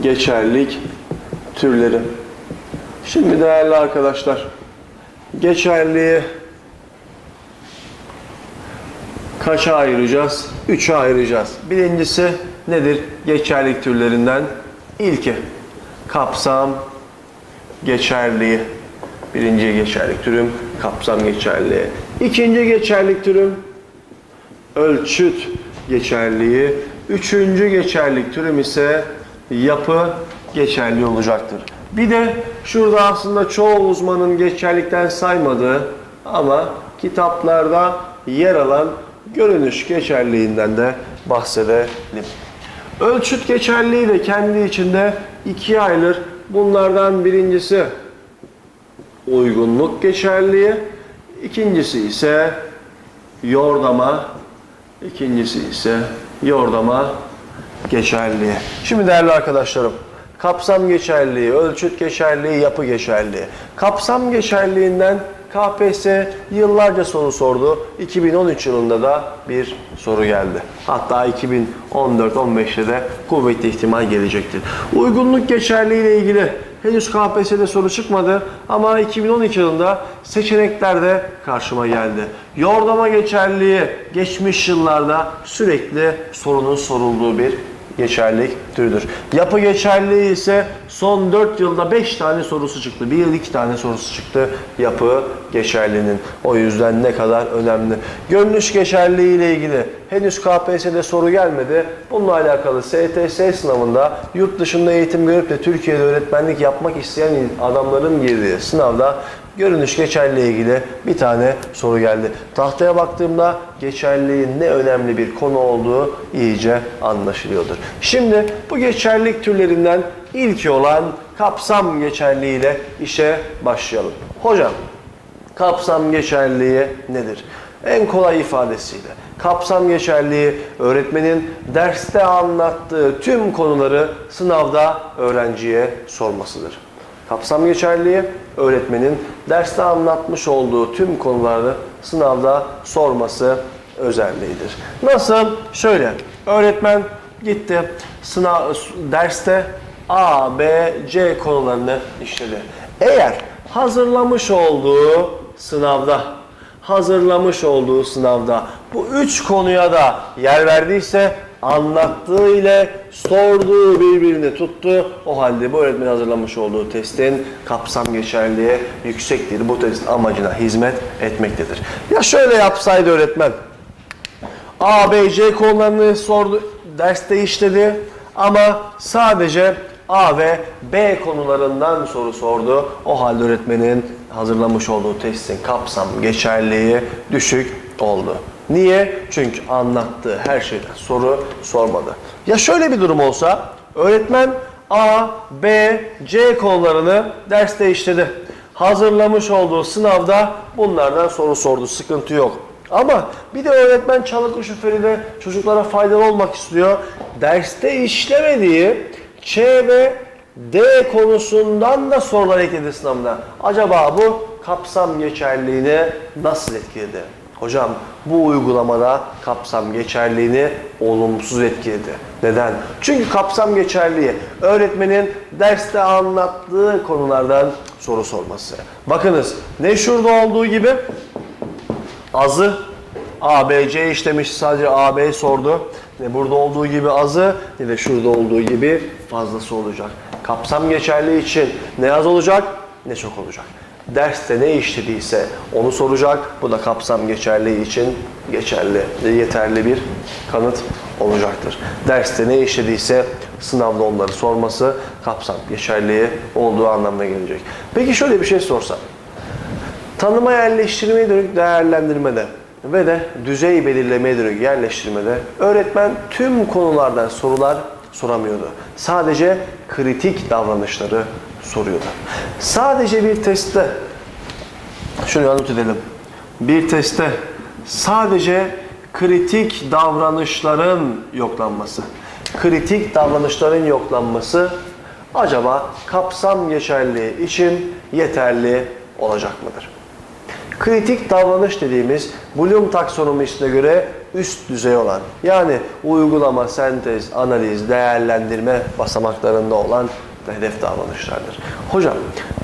geçerlilik türleri. Şimdi değerli arkadaşlar, geçerliği kaça ayıracağız? Üçe ayıracağız. Birincisi nedir? Geçerlilik türlerinden ilki kapsam geçerliği. Birinci geçerlilik türüm kapsam geçerliği. İkinci geçerlilik türüm ölçüt geçerliği. Üçüncü geçerlilik türüm ise yapı geçerliği olacaktır. Bir de şurada aslında çoğu uzmanın geçerlikten saymadığı ama kitaplarda yer alan görünüş geçerliğinden de bahsedelim. Ölçüt geçerliği de kendi içinde ikiye ayrılır. Bunlardan birincisi uygunluk geçerliği, ikincisi ise yordama, ikincisi ise yordama geçerliği. Şimdi değerli arkadaşlarım, kapsam geçerliği, ölçüt geçerliği, yapı geçerliği. Kapsam geçerliğinden KPSS yıllarca soru sordu. 2013 yılında da bir soru geldi. Hatta 2014-15'te de kuvvetli ihtimal gelecektir. Uygunluk geçerliği ile ilgili henüz KPSS'de soru çıkmadı ama 2012 yılında seçeneklerde karşıma geldi. Yordama geçerliği geçmiş yıllarda sürekli sorunun sorulduğu bir geçerlilik türüdür. Yapı geçerliği ise son 4 yılda 5 tane sorusu çıktı. 1 2 tane sorusu çıktı yapı geçerliğinin. O yüzden ne kadar önemli. Görünüş geçerliği ile ilgili henüz KPSS'de soru gelmedi. Bununla alakalı STS sınavında yurt dışında eğitim görüp de Türkiye'de öğretmenlik yapmak isteyen adamların girdiği sınavda görünüş geçerliği ile ilgili bir tane soru geldi. Tahtaya baktığımda geçerliğin ne önemli bir konu olduğu iyice anlaşılıyordur. Şimdi bu geçerlilik türlerinden ilki olan kapsam geçerliği ile işe başlayalım. Hocam kapsam geçerliği nedir? En kolay ifadesiyle kapsam geçerliği öğretmenin derste anlattığı tüm konuları sınavda öğrenciye sormasıdır. Kapsam geçerliği öğretmenin derste anlatmış olduğu tüm konuları sınavda sorması özelliğidir. Nasıl? Şöyle. Öğretmen gitti sınav derste A, B, C konularını işledi. Eğer hazırlamış olduğu sınavda hazırlamış olduğu sınavda bu üç konuya da yer verdiyse anlattığı ile sorduğu birbirini tuttu. O halde bu öğretmen hazırlamış olduğu testin kapsam geçerliği yüksektir. Bu test amacına hizmet etmektedir. Ya şöyle yapsaydı öğretmen. A, B, C konularını sordu, derste işledi ama sadece A ve B konularından soru sordu. O halde öğretmenin hazırlamış olduğu testin kapsam geçerliği düşük oldu. Niye? Çünkü anlattığı her şeyden soru sormadı. Ya şöyle bir durum olsa öğretmen A, B, C konularını derste işledi. Hazırlamış olduğu sınavda bunlardan soru sordu. Sıkıntı yok. Ama bir de öğretmen çalık şoförüyle çocuklara faydalı olmak istiyor. Derste işlemediği Ç ve D konusundan da sorular ekledi sınavda. Acaba bu kapsam geçerliğini nasıl etkiledi? Hocam bu uygulamada kapsam geçerliğini olumsuz etkiledi. Neden? Çünkü kapsam geçerliği öğretmenin derste anlattığı konulardan soru sorması. Bakınız ne şurada olduğu gibi azı ABC işlemiş sadece AB sordu. Ne burada olduğu gibi azı ne de şurada olduğu gibi fazlası olacak. Kapsam geçerliği için ne az olacak ne çok olacak. Derste ne işlediyse onu soracak. Bu da kapsam geçerliği için geçerli, yeterli bir kanıt olacaktır. Derste ne işlediyse sınavda onları sorması kapsam geçerliği olduğu anlamına gelecek. Peki şöyle bir şey sorsam. Tanıma yerleştirmeye dönük değerlendirmede ve de düzey belirlemeye dönük yerleştirmede öğretmen tüm konulardan sorular soramıyordu. Sadece kritik davranışları soruyordu. Sadece bir testte şunu not edelim. Bir testte sadece kritik davranışların yoklanması. Kritik davranışların yoklanması acaba kapsam geçerliği için yeterli olacak mıdır? Kritik davranış dediğimiz Bloom taksonomisine göre üst düzey olan yani uygulama, sentez, analiz, değerlendirme basamaklarında olan hedef davranışlardır. Hocam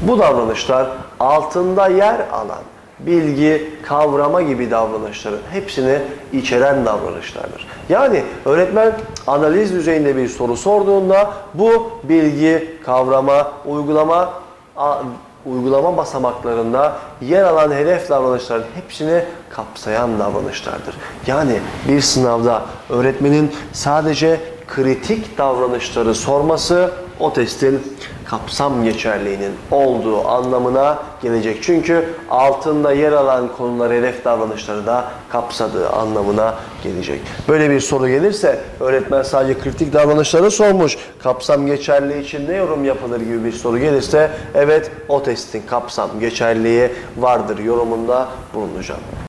bu davranışlar altında yer alan bilgi, kavrama gibi davranışların hepsini içeren davranışlardır. Yani öğretmen analiz düzeyinde bir soru sorduğunda bu bilgi, kavrama, uygulama uygulama basamaklarında yer alan hedef davranışların hepsini kapsayan davranışlardır. Yani bir sınavda öğretmenin sadece kritik davranışları sorması o testin kapsam geçerliğinin olduğu anlamına gelecek. Çünkü altında yer alan konular hedef davranışları da kapsadığı anlamına gelecek. Böyle bir soru gelirse öğretmen sadece kritik davranışları sormuş. Kapsam geçerliği için ne yorum yapılır gibi bir soru gelirse evet o testin kapsam geçerliği vardır yorumunda bulunacağım.